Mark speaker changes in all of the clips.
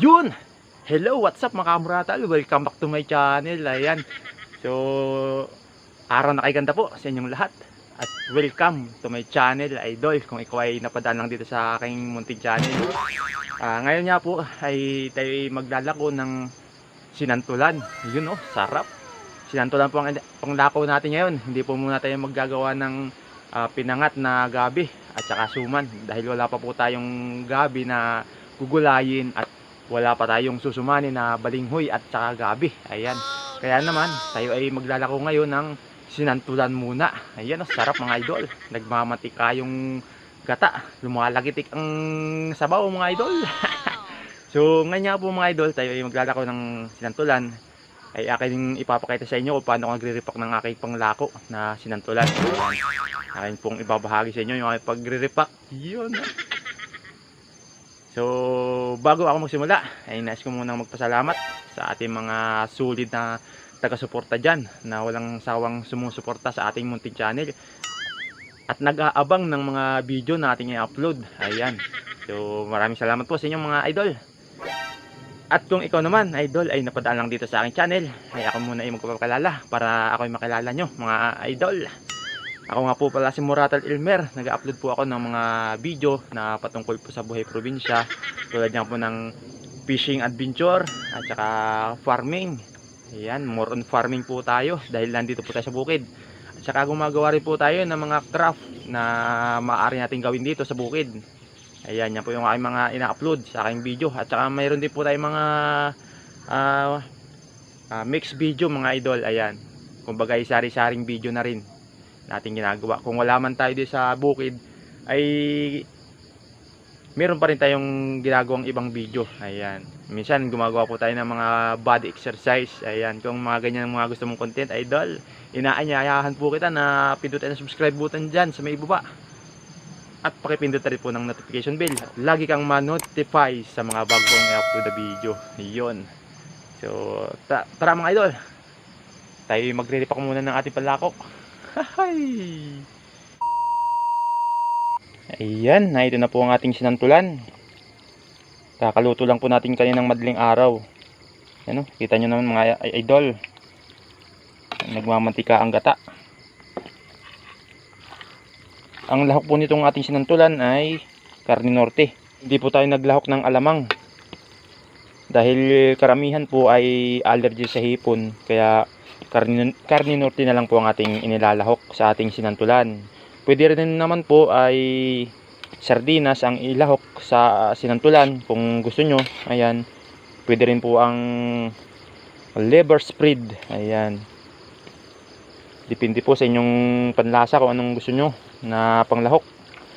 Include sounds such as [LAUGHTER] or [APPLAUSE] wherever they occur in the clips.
Speaker 1: Yun! Hello, what's up mga kamuratal? Welcome back to my channel. Ayan. So, araw na kay ganda po sa inyong lahat. At welcome to my channel, idol. Kung ikaw ay napadaan lang dito sa aking munting channel. Ah, ngayon nga po ay tayo ay maglalako ng sinantulan. Yun oh, sarap. Sinantulan po ang panglako natin ngayon. Hindi po muna tayo maggagawa ng ah, pinangat na gabi at saka suman. Dahil wala pa po tayong gabi na gugulayin at wala pa tayong susumani na balinghoy at saka gabi. Ayan. Kaya naman, tayo ay maglalako ngayon ng sinantulan muna. Ayan, oh, sarap mga idol. Nagmamatika yung gata. Lumalagitik ang sabaw mga idol. [LAUGHS] so, ngayon nga po mga idol, tayo ay maglalako ng sinantulan. Ay akin ipapakita sa inyo kung paano nagre-repack ng aking panglako na sinantulan. Ayan. Akin pong ibabahagi sa inyo yung aking pagre-repack. Yun. So, bago ako magsimula, ay nais ko munang magpasalamat sa ating mga sulit na taga-suporta dyan na walang sawang sumusuporta sa ating munting channel at nag-aabang ng mga video na ating i-upload. Ayan. So, maraming salamat po sa inyong mga idol. At kung ikaw naman, idol, ay napadaan lang dito sa aking channel, ay ako muna ay magpapakilala para ako ay makilala nyo, mga idol. Ako nga po pala si Moratal Ilmer. Nag-upload po ako ng mga video na patungkol po sa buhay probinsya. Tulad niya po ng fishing adventure at saka farming. Ayan, more on farming po tayo dahil nandito po tayo sa bukid. At saka gumagawa rin po tayo ng mga craft na maaari natin gawin dito sa bukid. Ayan, yan po yung aking mga ina-upload sa aking video. At saka mayroon din po tayong mga ah, ah, mixed video mga idol. Ayan, kumbaga sari-saring video na rin nating ginagawa. Kung wala man tayo dito sa bukid, ay meron pa rin tayong ginagawang ibang video. Ayan. Minsan gumagawa po tayo ng mga body exercise. Ayan. Kung mga ganyan mga gusto mong content, idol, inaanyayahan po kita na pindutin ang subscribe button dyan sa may ibaba. At pakipindot rin po ng notification bell. Lagi kang ma-notify sa mga bagong i-upload na video. Yun. So, ta- tara mga idol. Tayo magre-repack muna ng ating palakok. Hay! Ayan, na ito na po ang ating sinantulan. Kakaluto lang po natin kaninang madaling araw. Ano, kita nyo naman mga idol. Nagmamantika ang gata. Ang lahok po nitong ating sinantulan ay karne norte. Hindi po tayo naglahok ng alamang. Dahil karamihan po ay allergy sa hipon. Kaya karne, karne norte na lang po ang ating inilalahok sa ating sinantulan. Pwede rin naman po ay sardinas ang ilahok sa sinantulan kung gusto nyo. Ayan. Pwede rin po ang liver spread. Ayan. Depende po sa inyong panlasa kung anong gusto nyo na panglahok.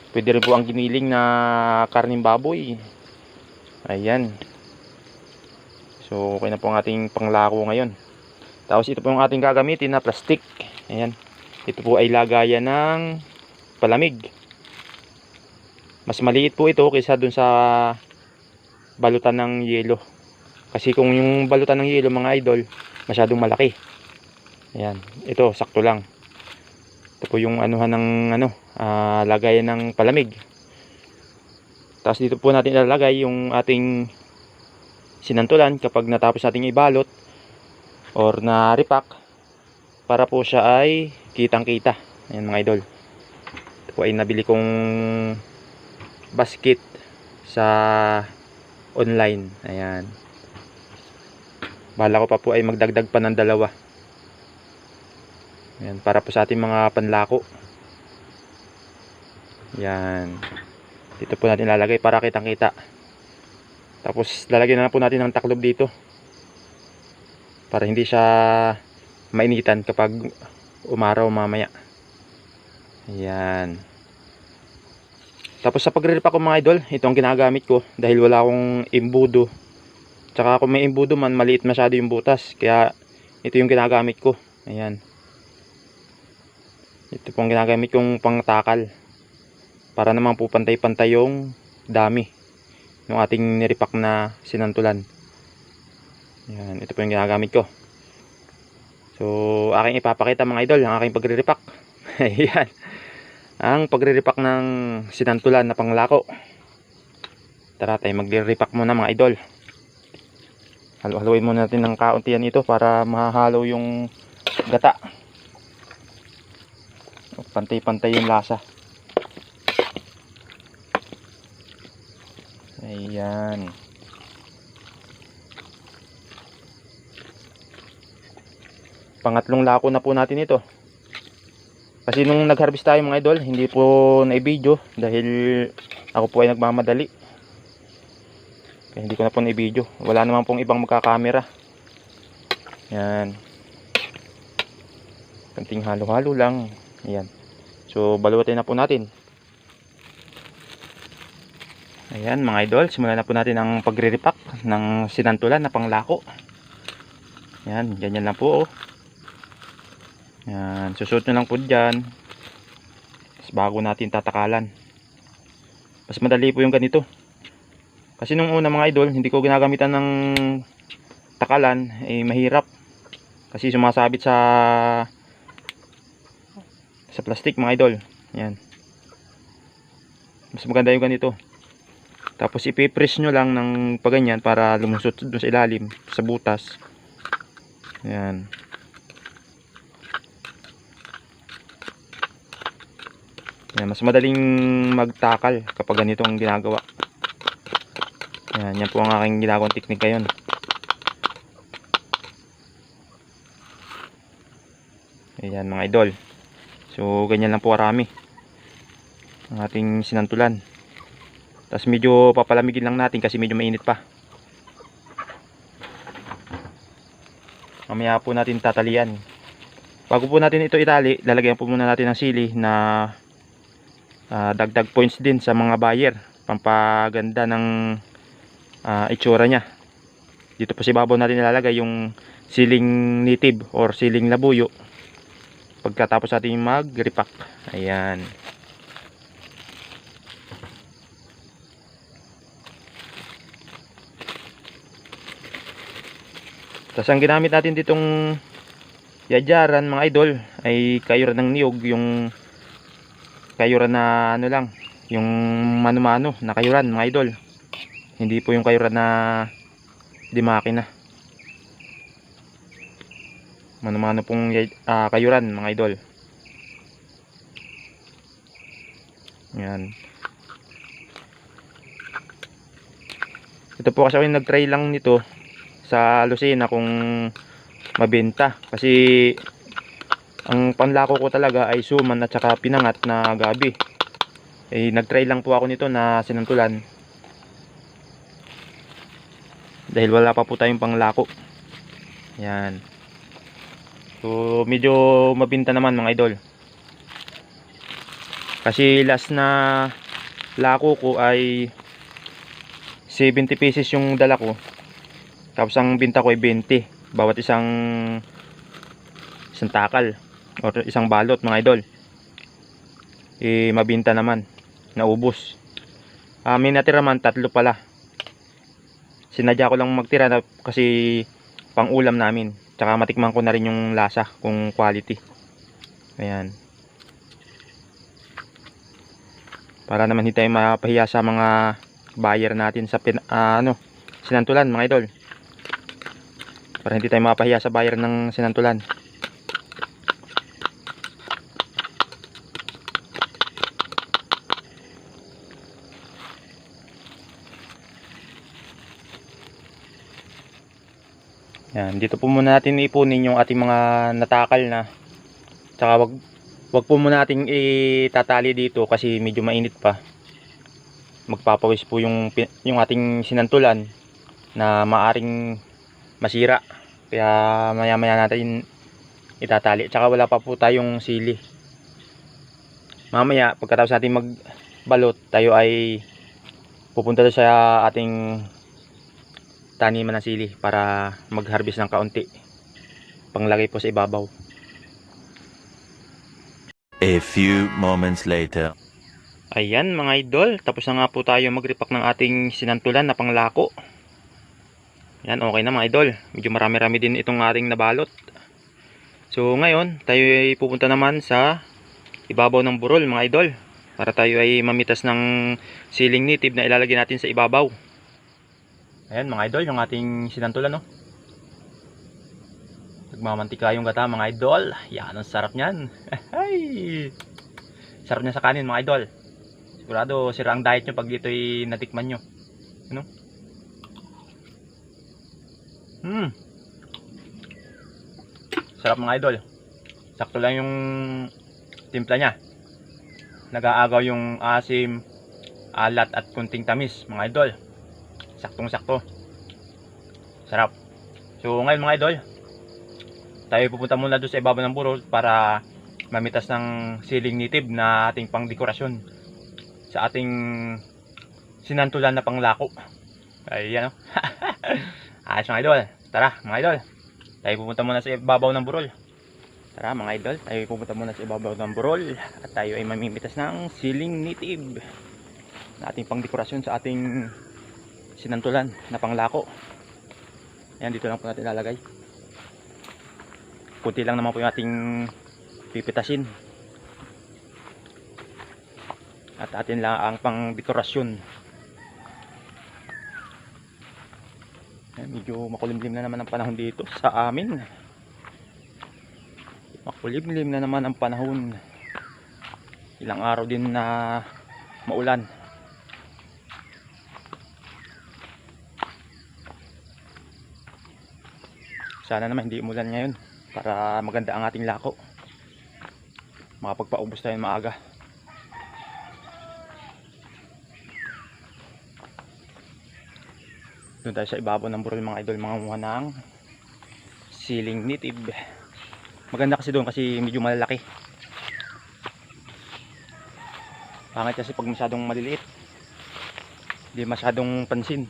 Speaker 1: Pwede rin po ang giniling na karning baboy. Ayan. So, okay na po ang ating panglako ngayon. Tapos ito po yung ating gagamitin na plastic. Ayan. Ito po ay lagayan ng palamig. Mas maliit po ito kaysa dun sa balutan ng yelo. Kasi kung yung balutan ng yelo mga idol, masyadong malaki. Ayan. Ito, sakto lang. Ito po yung anuhan ng ano, ah, lagayan ng palamig. Tapos dito po natin ilalagay yung ating sinantulan kapag natapos nating ibalot or na repack para po siya ay kitang kita ayan mga idol. Ito ay nabili kong basket sa online. Ayan. Bala ko pa po ay magdagdag pa ng dalawa. Ayan para po sa ating mga panlako. Yan dito po natin lalagay para kitang kita tapos lalagyan na po natin ng taklob dito para hindi siya mainitan kapag umaraw mamaya. Ayan. Tapos sa pagre-repack ko mga idol, ito ang ginagamit ko dahil wala akong imbudo. Tsaka kung may imbudo man, maliit masyado yung butas. Kaya ito yung ginagamit ko. Ayan. Ito pong ginagamit kong pangtakal. Para naman po pantay-pantay yung dami ng ating nirepack na sinantulan. Yan, ito po yung ginagamit ko. So, aking ipapakita mga idol, ang aking pagre-repack. [LAUGHS] Ayan. Ang pagre-repack ng sinantulan na panglako. Tara tayo magre-repack muna mga idol. Halo-haluin muna natin ng kaunti yan ito para mahalo yung gata. Pantay-pantay yung lasa. Ayan. Pangatlong lako na po natin ito. Kasi nung nag-harvest tayo mga idol, hindi po na-video dahil ako po ay nagmamadali. Kaya hindi ko na po na-video. Wala naman pong ibang magkakamera. Yan. Kanting halo-halo lang. Ayan. So, balutin na po natin. Ayan mga idol, simulan na po natin ang pagre-repack ng sinantulan na panglako. Yan, ganyan lang po oh. Yan, susuot nyo lang po dyan. Tapos bago natin tatakalan. Mas madali po yung ganito. Kasi nung una mga idol, hindi ko ginagamitan ng takalan, eh mahirap. Kasi sumasabit sa sa plastic mga idol. Yan. Mas maganda yung ganito. Tapos ipipress nyo lang ng paganyan para lumusot doon sa ilalim, sa butas. Yan. Yan, mas madaling magtakal kapag ganito ang ginagawa. Yan, yan po ang aking ginagawang teknik ngayon. Ayan mga idol. So, ganyan lang po karami. Ang ating sinantulan. Tapos medyo papalamigin lang natin kasi medyo mainit pa. Mamaya po natin tatalian. Bago po natin ito itali, lalagyan po muna natin ng sili na ah, dagdag points din sa mga buyer. Pampaganda ng ah, itsura niya. Dito po si babaw natin nilalagay yung siling native or siling labuyo. Pagkatapos natin mag-repack. Ayan. Tapos ang ginamit natin ditong yadyaran mga idol ay kayuran ng niyog yung kayuran na ano lang yung mano-mano na kayuran mga idol. Hindi po yung kayuran na di makina. Mano-mano pong yay- ah, kayuran mga idol. Yan. Ito po kasi ako yung nag-try lang nito sa Lucena kung mabenta. Kasi ang panlako ko talaga ay suman at saka pinangat na gabi. Eh nagtry lang po ako nito na sinantulan dahil wala pa po tayong panglako yan. So medyo mabinta naman mga idol. Kasi last na lako ko ay 70 pieces yung dala ko. Tapos ang binta ko ay 20 bawat isang isang takal or isang balot mga idol. Eh mabinta naman. Naubos. Ah, may natira man tatlo pala. Sinadya ko lang magtira na, kasi pang ulam namin. Tsaka matikman ko na rin yung lasa kung quality. Ayan. Para naman hindi tayo mapahiya sa mga buyer natin sa pin, ah, ano, sinantulan mga idol para hindi tayo mapahiya sa buyer ng sinantulan dito po muna natin ipunin yung ating mga natakal na. Tsaka wag wag po muna nating itatali dito kasi medyo mainit pa. Magpapawis po yung yung ating sinantulan na maaring masira. Kaya maya maya natin itatali. Tsaka wala pa po tayong sili. Mamaya pagkatapos natin magbalot tayo ay pupunta sa ating taniman ng sili para mag harvest ng kaunti panglagay po sa ibabaw
Speaker 2: A few moments later.
Speaker 1: Ayan mga idol, tapos na nga po tayo mag-repack ng ating sinantulan na panglako. Yan, okay na mga idol. Medyo marami-rami din itong ating nabalot. So ngayon, tayo ay pupunta naman sa ibabaw ng burol mga idol. Para tayo ay mamitas ng siling native na ilalagay natin sa ibabaw. Ayan mga idol, yung ating sinantulan no. Nagmamantika yung gata mga idol. Yan, ang sarap niyan. [LAUGHS] Ay! Sarap niya sa kanin mga idol. Sigurado sira ang diet nyo pag dito'y natikman nyo. Ano? Hmm. Sarap mga idol. Sakto lang yung timpla niya. Nag-aagaw yung asim, alat at kunting tamis mga idol. Saktong sakto. Sarap. So ngayon mga idol, tayo pupunta muna doon sa ibabaw ng burol para mamitas ng siling nitib na ating pangdekorasyon sa ating sinantulan na panglako. Ayan o. [LAUGHS] Ayos mga idol. Tara mga idol. Tayo pupunta muna sa ibabaw ng burol. Tara mga idol, tayo pupunta muna sa ibabaw ng burol at tayo ay mamimitas ng siling nitib na ating pangdekorasyon sa ating sinantulan na panglako. Ayan, dito lang po natin lalagay. Kunti lang naman po yung ating pipitasin. At atin lang ang pangdekorasyon. Ayan, medyo makulimlim na naman ang panahon dito sa amin. Makulimlim na naman ang panahon. Ilang araw din na maulan. Sana naman hindi umulan ngayon para maganda ang ating lako. Makapagpaubos tayo maaga. Doon tayo sa ibabaw ng burol mga idol, mga muha ng siling nitib. Maganda kasi doon kasi medyo malalaki. Pangit kasi pag masyadong maliliit. Hindi masyadong pansin.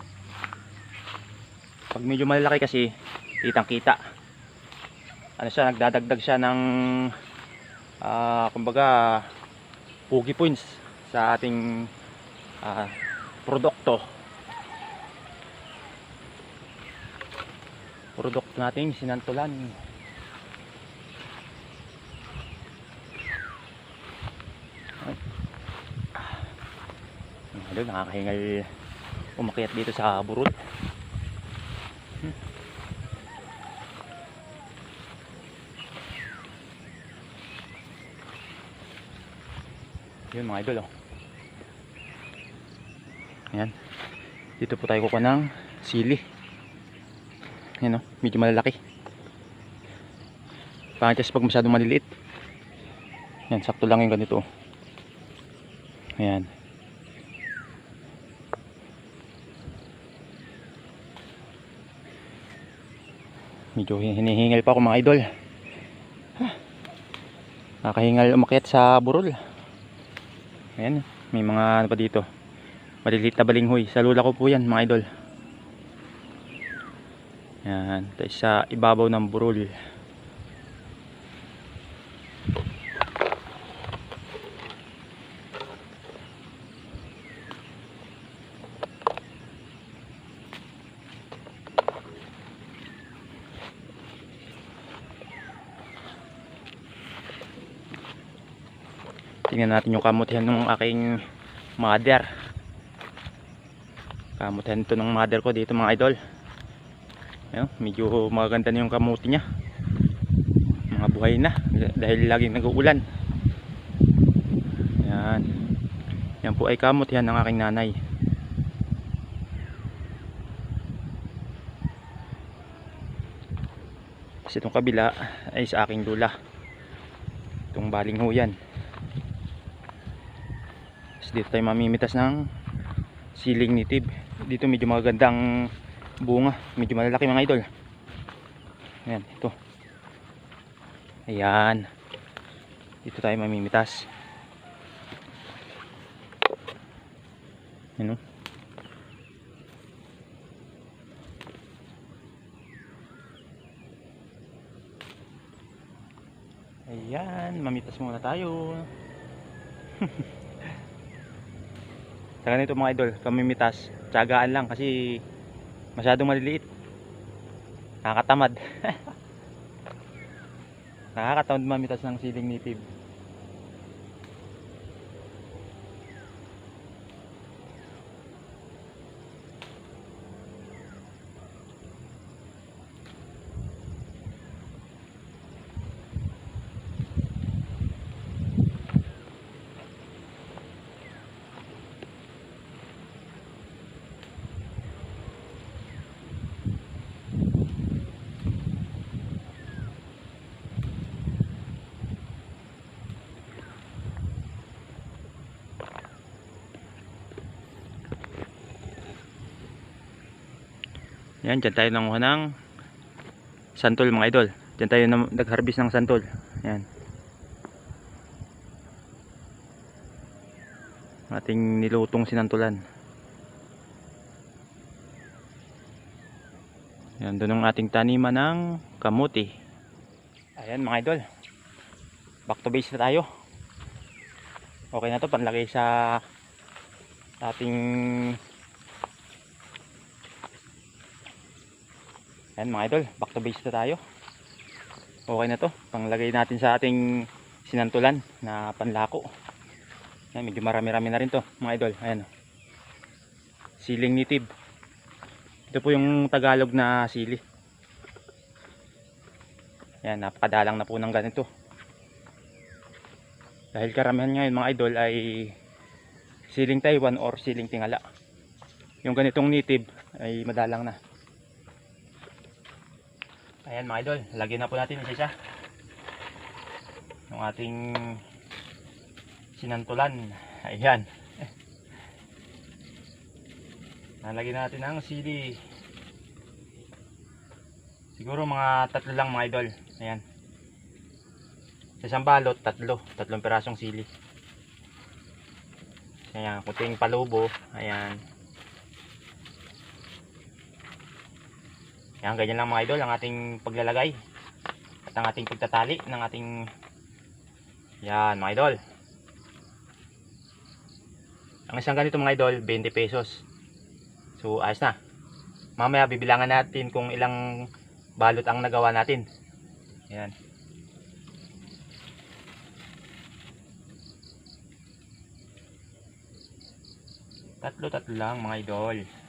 Speaker 1: Pag medyo malalaki kasi, kitang kita. Ano siya, nagdadagdag siya ng ah kumbaga pugi points sa ating ah, produkto. Produkto nating sinantulan. Ano, nakakahingal umakyat dito sa burol. Yun mga idol oh. Ayan. Dito po tayo kukuha ng sili. Ayan oh, medyo malalaki. Pangit kasi pag masyadong maliliit. Ayan, sakto lang yung ganito. oh. Ayan. Medyo hinihingal pa ako mga idol. Nakahingal umakyat sa burol. Ayan, may mga ano pa dito. Maliliit na balinghoy. Sa lula ko po yan mga idol. Ayan, tayo sa ibabaw ng burol. Tingnan natin yung kamutihan ng aking mother. Kamutihan to ng mother ko dito mga idol. Ayun, medyo maganda na yung kamuti niya. Mga buhay na dahil laging nag-uulan. Yan. Yan po ay kamutihan ng aking nanay. Kasi itong kabila ay sa aking lula. Itong baling ho yan. Dito tayo mamimitas ng siling nitib. Dito medyo magandang bunga. Medyo malalaki mga idol. Ayan, ito. Ayan. Dito tayo mamimitas. Ayan o. Ayan, mamitas muna tayo. [LAUGHS] Saka nito mga idol, pamimitas, tsagaan lang kasi masyadong maliliit. Nakakatamad. [LAUGHS] Nakakatamad mamitas ng siling nitib. Yan, dyan tayo nanguha ng santol mga idol. Dyan tayo nag-harvest ng santol. Yan. Ating nilutong sinantulan. Yan, doon ang ating taniman ng kamuti. Ayan mga idol. Back to base na tayo. Okay na to, panlagay sa ating Ayan mga idol, back to base na tayo. Okay na to, panglagay natin sa ating sinantulan na panlako. Ayan, medyo marami-rami na rin to mga idol. Ayan. Siling nitib. Ito po yung Tagalog na sili. Ayan, napakadalang na po ng ganito. Dahil karamihan ngayon mga idol ay siling Taiwan or siling Tingala. Yung ganitong native ay madalang na. Ayan mga idol, lagyan na po natin isa-isa. Yung ating sinantulan. Ayan. Nalagyan natin ng sili. Siguro mga tatlo lang mga idol. Ayan. Sa isang balot, tatlo. Tatlong pirasong sili. Ayan, kuting palubo. Ayan. Ayan, ganyan lang mga idol ang ating paglalagay. At ang ating pagtatali ng ating Yan, mga idol. Ang isang ganito mga idol, 20 pesos. So, ayos na. Mamaya bibilangan natin kung ilang balot ang nagawa natin. Ayan. Tatlo-tatlo lang mga idol.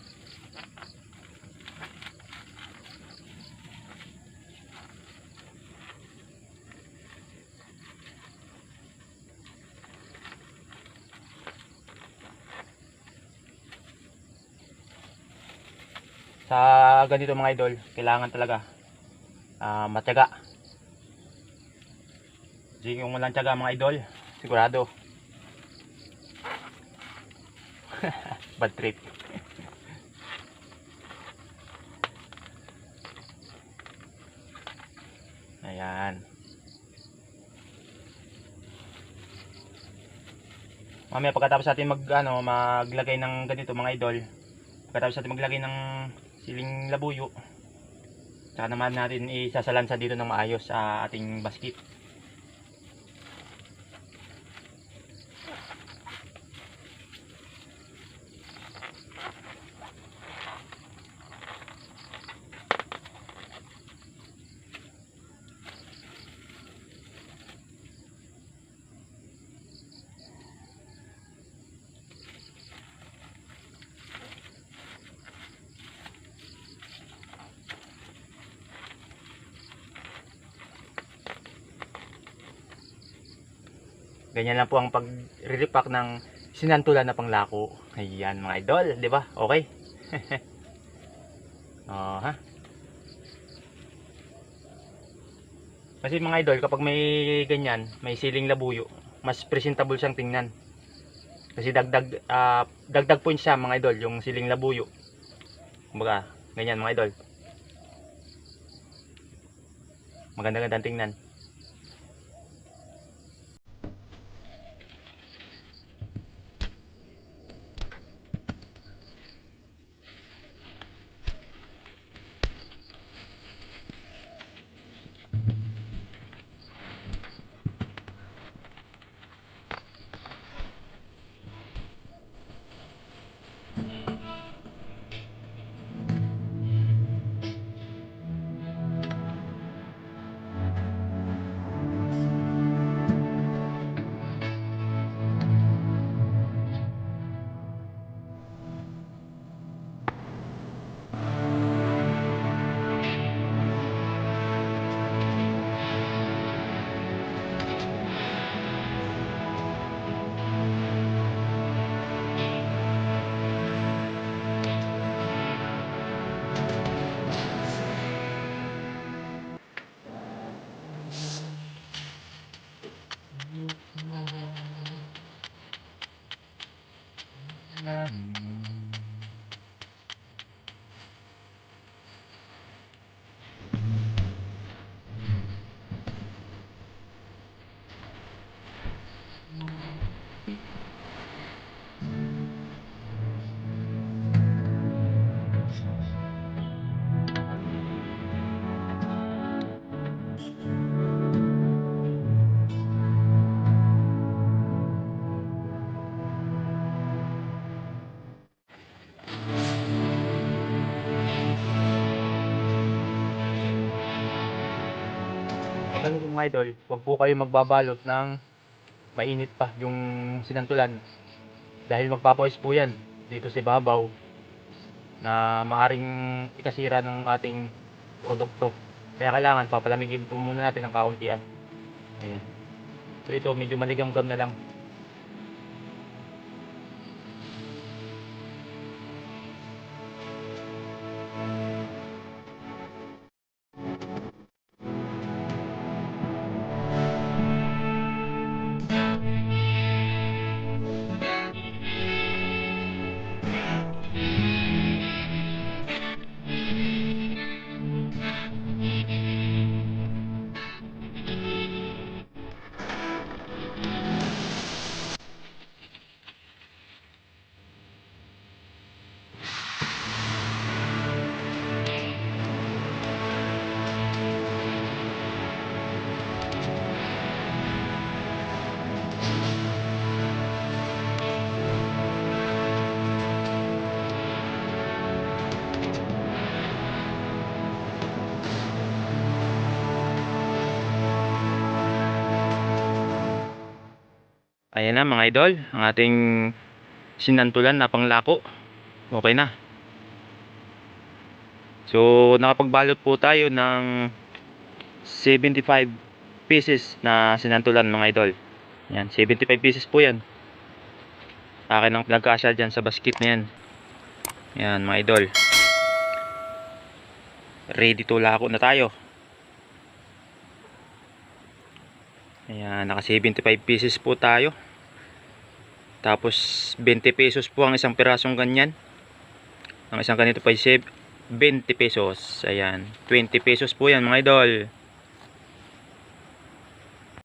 Speaker 1: Ganito mga idol, kailangan talaga ah matyaga. Kasi kung walang tiyaga mga idol, sigurado. [LAUGHS] Bad trip. Ayan. Mamaya pagkatapos natin mag ano, maglagay ng ganito mga idol, pagkatapos natin maglagay ng siling labuyo. Tsaka naman natin isasalansa dito ng maayos sa ating basket ganyan lang po ang pag-repack ng sinantulan na panglako. Ayan mga idol di ba? Okay. [LAUGHS] Oh, ha kasi mga idol kapag may ganyan may siling labuyo mas presentable siyang tingnan. Kasi dagdag ah, dagdag points siya mga idol yung siling labuyo. Kumbaga ganyan mga idol. Maganda gandang tingnan Ano po mga idol, huwag po kayo magbabalot ng mainit pa yung sinantulan. Dahil magpapawis po yan dito sa babaw na maaring ikasira ng ating produkto. Kaya kailangan papalamigin po muna natin ng kauntian. Ayan. So ito medyo maligam-gam na lang. Ayan na mga idol, ang ating sinantulan na panglako. Okay na. So, nakapagbalot po tayo ng 75 pieces na sinantulan mga idol. Yan, 75 pieces po yan. Akin ang pinagkasya dyan sa basket na yan. Yan mga idol. Ready to lako na tayo. Ayan, naka 75 pieces po tayo. Tapos 20 pesos po ang isang pirasong ganyan. Ang isang ganito pa ay 20 pesos. Ayan, 20 pesos po yan mga idol.